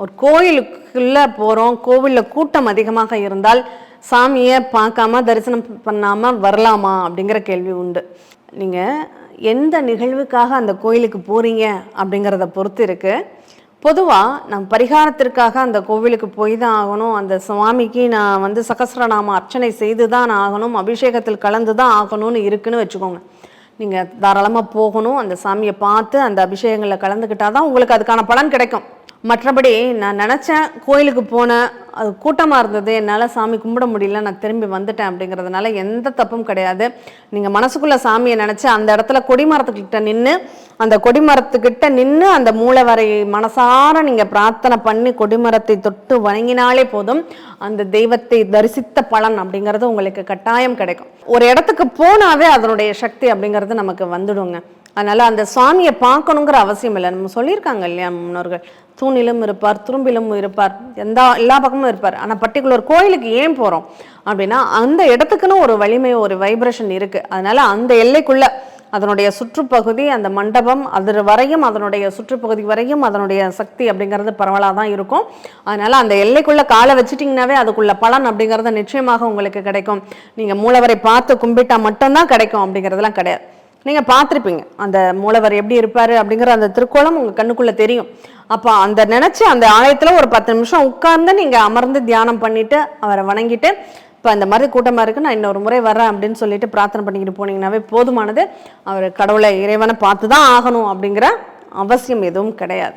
ஒரு கோயிலுக்குள்ளே போகிறோம் கோவிலில் கூட்டம் அதிகமாக இருந்தால் சாமியை பார்க்காம தரிசனம் பண்ணாமல் வரலாமா அப்படிங்கிற கேள்வி உண்டு. நீங்கள் எந்த நிகழ்வுக்காக அந்த கோயிலுக்கு போகிறீங்க அப்படிங்கிறத பொறுத்து இருக்குது பொதுவாக நம் பரிகாரத்திற்காக அந்த கோவிலுக்கு போய் தான் ஆகணும். அந்த சுவாமிக்கு நான் வந்து சகஸ்ரநாம அர்ச்சனை செய்து தான் ஆகணும். அபிஷேகத்தில் கலந்து தான் ஆகணும்னு இருக்குன்னு வச்சுக்கோங்க. நீங்கள் தாராளமாக போகணும். அந்த சாமியை பார்த்து அந்த அபிஷேகங்களில் கலந்துக்கிட்டால் தான் உங்களுக்கு அதுக்கான பலன் கிடைக்கும். மற்றபடி நான் நினச்சேன் கோயிலுக்கு போனேன். அது கூட்டமாக இருந்தது. என்னால் சாமி கும்பிட முடியல. நான் திரும்பி வந்துட்டேன் அப்படிங்கிறதுனால எந்த தப்பும் கிடையாது. நீங்கள் மனசுக்குள்ளே சாமியை நினச்சி அந்த இடத்துல கொடிமரத்துக்கிட்ட நின்று அந்த கொடிமரத்துக்கிட்ட நின்று அந்த மூலவரை மனசார நீங்கள் பிரார்த்தனை பண்ணி கொடிமரத்தை தொட்டு வணங்கினாலே போதும். அந்த தெய்வத்தை தரிசித்த பலன் அப்படிங்கிறது உங்களுக்கு கட்டாயம் கிடைக்கும். ஒரு இடத்துக்கு போனாவே அதனுடைய சக்தி அப்படிங்கிறது நமக்கு வந்துடுங்க. அதனால் அந்த சுவாமியை பார்க்கணுங்கிற அவசியம் இல்லை. நம்ம சொல்லியிருக்காங்க இல்லையா முன்னோர்கள்? தூணிலும் இருப்பார் துரும்பிலும் இருப்பார். எந்த எல்லா பக்கமும் இருப்பார். ஆனால் பர்டிகுலர் கோயிலுக்கு ஏன் போகிறோம் அப்படின்னா அந்த இடத்துக்குன்னு ஒரு வலிமை ஒரு வைப்ரேஷன் இருக்குது அதனால் அந்த எல்லைக்குள்ளே அதனுடைய சுற்றுப்பகுதி அந்த மண்டபம் அது வரையும் அதனுடைய சுற்றுப்பகுதி வரையும் அதனுடைய சக்தி அப்படிங்கிறது பரவலாக தான் இருக்கும். அதனால் அந்த எல்லைக்குள்ளே காலை வச்சுட்டிங்கனாவே அதுக்குள்ள பலன் அப்படிங்கிறது நிச்சயமாக உங்களுக்கு கிடைக்கும். நீங்கள் மூலவரை பார்த்து கும்பிட்டா மட்டும்தான் கிடைக்கும் அப்படிங்கிறதுலாம் கிடையாது. நீங்கள் பார்த்துருப்பீங்க. அந்த மூலவர் எப்படி இருப்பார் அப்படிங்கிற அந்த திருக்கோளம் உங்கள் கண்ணுக்குள்ளே தெரியும். அப்போ அந்த நினச்சி அந்த ஆலயத்தில் ஒரு பத்து நிமிஷம் உட்கார்ந்து நீங்கள் அமர்ந்து தியானம் பண்ணிவிட்டு அவரை வணங்கிட்டு இப்போ அந்த மாதிரி கூட்டமாக இருக்குது நான் இன்னொரு முறை வரேன் அப்படின்னு சொல்லிட்டு பிரார்த்தனை பண்ணிக்கிட்டு போனீங்கன்னாவே போதுமானது. அவர் கடவுளை இறைவனை பார்த்து தான் ஆகணும் அப்படிங்கிற அவசியம் எதுவும் கிடையாது.